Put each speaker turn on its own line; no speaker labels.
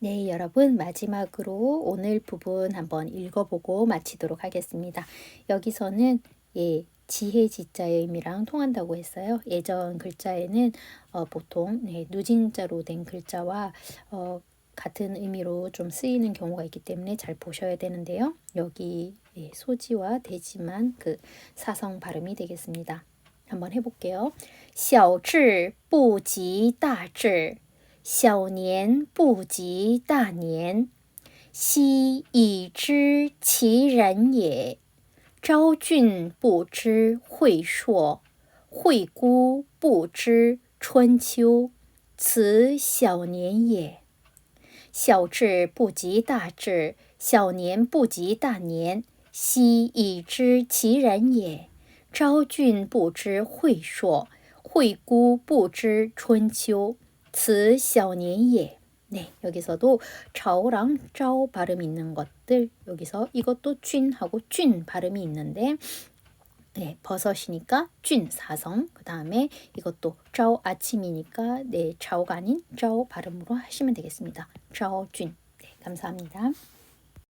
네, 여러분 마지막으로 오늘 부분 한번 읽어보고 마치도록 하겠습니다. 여기서는 예, 지혜 지자의 의미랑 통한다고 했어요. 예전 글자에는 어, 보통 네, 누진자로 된 글자와 어, 같은 의미로 좀 쓰이는 경우가 있기 때문에 잘 보셔야 되는데요. 여기 예, 소지와 대지만 그 사성 발음이 되겠습니다. 한번 해볼게요. 小智不及大智， 小年不及大年。昔已知其人也，昭君不知晦朔，惠姑不知春秋。此小年也。小智不及大智，小年不及大年。昔已知其人也，昭君不知晦朔，惠姑不知春秋。此小年也. 네, 여기서도 좌우랑 좌우 발음 있는 것들 여기서 이것도 쥔하고 쥔 발음이 있는데 네, 버섯이니까 쥔 사성 그 다음에 이것도 좌우 아침이니까 네, 좌우가 아닌 좌우 발음으로 하시면 되겠습니다. 좌우 쥔 네, 감사합니다.